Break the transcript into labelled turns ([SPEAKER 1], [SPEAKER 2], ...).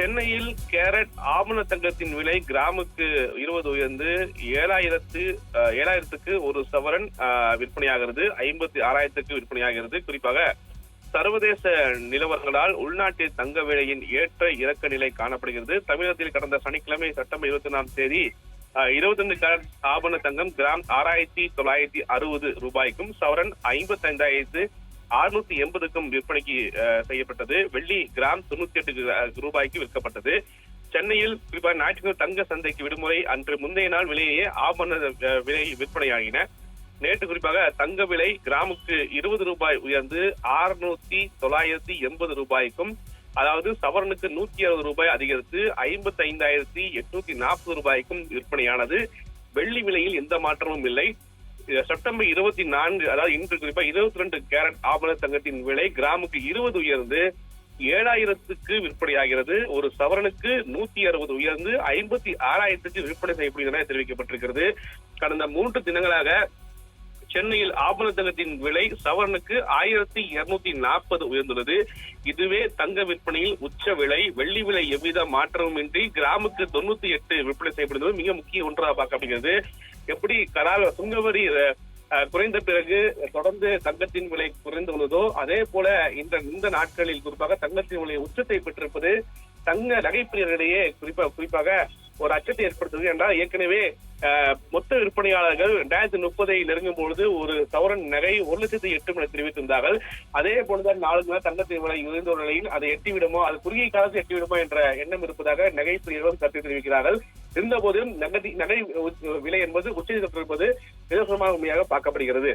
[SPEAKER 1] சென்னையில் கேரட் ஆவண தங்கத்தின் விலை கிராமுக்கு இருபது உயர்ந்து ஏழாயிரத்து ஏழாயிரத்துக்கு ஒரு சவரன் விற்பனையாகிறது. ஐம்பத்தி ஆறாயிரத்துக்கு விற்பனையாகிறது. குறிப்பாக சர்வதேச நிலவரங்களால் உள்நாட்டில் தங்க விலையின் ஏற்ற இறக்க நிலை காணப்படுகிறது. தமிழகத்தில் கடந்த சனிக்கிழமை செப்டம்பர் இருபத்தி ஒன்றாம் தேதி இருபத்தி ரெண்டு கேரட் ஆபண தங்கம் கிராம் ஆறாயிரத்தி தொள்ளாயிரத்தி அறுபது ரூபாய்க்கும் சவரன் ஐம்பத்தி ஐந்தாயிரத்து அறுநூத்தி எண்பதுக்கும் விற்பனைக்கு செய்யப்பட்டது. வெள்ளி கிராம் தொண்ணூத்தி எட்டு ரூபாய்க்கு விற்கப்பட்டது. சென்னையில் குறிப்பாக ஞாயிற்றுக்கிழமை தங்க சந்தைக்கு விடுமுறை. அன்று முந்தைய நாள் விலையே ஆபரண விலை விற்பனையாகின நேற்று குறிப்பாக தங்க விலை கிராமுக்கு இருபது ரூபாய் உயர்ந்து ஆறுநூத்தி தொள்ளாயிரத்தி எண்பது ரூபாய்க்கும் அதாவது சவரனுக்கு நூத்தி அறுபது ரூபாய் அதிகரித்து ஐம்பத்தி ஐந்தாயிரத்தி எட்நூத்தி நாற்பது ரூபாய்க்கும் விற்பனையானது. வெள்ளி விலையில் எந்த மாற்றமும் இல்லை. செப்டம்பர் இருபத்தி நான்கு அதாவது இன்று குறிப்பா இருபத்தி ரெண்டு கேரட் ஆபண தங்கத்தின் விலை கிராமுக்கு இருபது உயர்ந்து ஏழாயிரத்துக்கு விற்பனையாகிறது. ஒரு சவரனுக்கு நூத்தி அறுபது உயர்ந்து ஐம்பத்தி ஆறாயிரத்துக்கு விற்பனை செய்யப்படுகிறது என தெரிவிக்கப்பட்டிருக்கிறது. கடந்த மூன்று தினங்களாக சென்னையில் ஆபண தங்கத்தின் விலை சவரனுக்கு ஆயிரத்தி இருநூத்தி நாற்பது உயர்ந்துள்ளது. இதுவே தங்க விற்பனையில் உச்ச விலை வெள்ளி விலை எவ்வித மாற்றமும் இன்றி கிராமுக்கு தொண்ணூத்தி எட்டு விற்பனை செய்யப்படுவது மிக முக்கிய ஒன்றாக பார்க்கப்படுகிறது. எப்படி கடால் சுங்கவரி குறைந்த பிறகு தொடர்ந்து தங்கத்தின் விலை குறைந்துள்ளதோ அதே போல இந்த இந்த நாட்களில் குறிப்பாக தங்கத்தின் விலை உச்சத்தை பெற்றிருப்பது தங்க நகைப்பிரியர்களிடையே குறிப்பா குறிப்பாக ஒரு அச்சத்தை ஏற்படுத்துது என்றால் ஏற்கனவே மொத்த விற்பனையாளர்கள் ரெண்டாயிரத்தி முப்பதை நெருங்கும் பொழுது ஒரு சவரன் நகை ஒரு லட்சத்தி எட்டு என தெரிவித்திருந்தார்கள். அதே போலதான் நாளுக்கு நாள் தங்கத்தின் விலை உயர்ந்த நிலையில் அதை எட்டிவிடுமோ அது குறுகிய காலத்தில் எட்டிவிடுமோ என்ற எண்ணம் இருப்பதாக நகை கருத்து தெரிவிக்கிறார்கள். இருந்த போதிலும் நகை நகை விலை என்பது உச்சநீதிமன்றம் தொட்டிருப்பது நிதர்சனமாக உண்மையாக பார்க்கப்படுகிறது.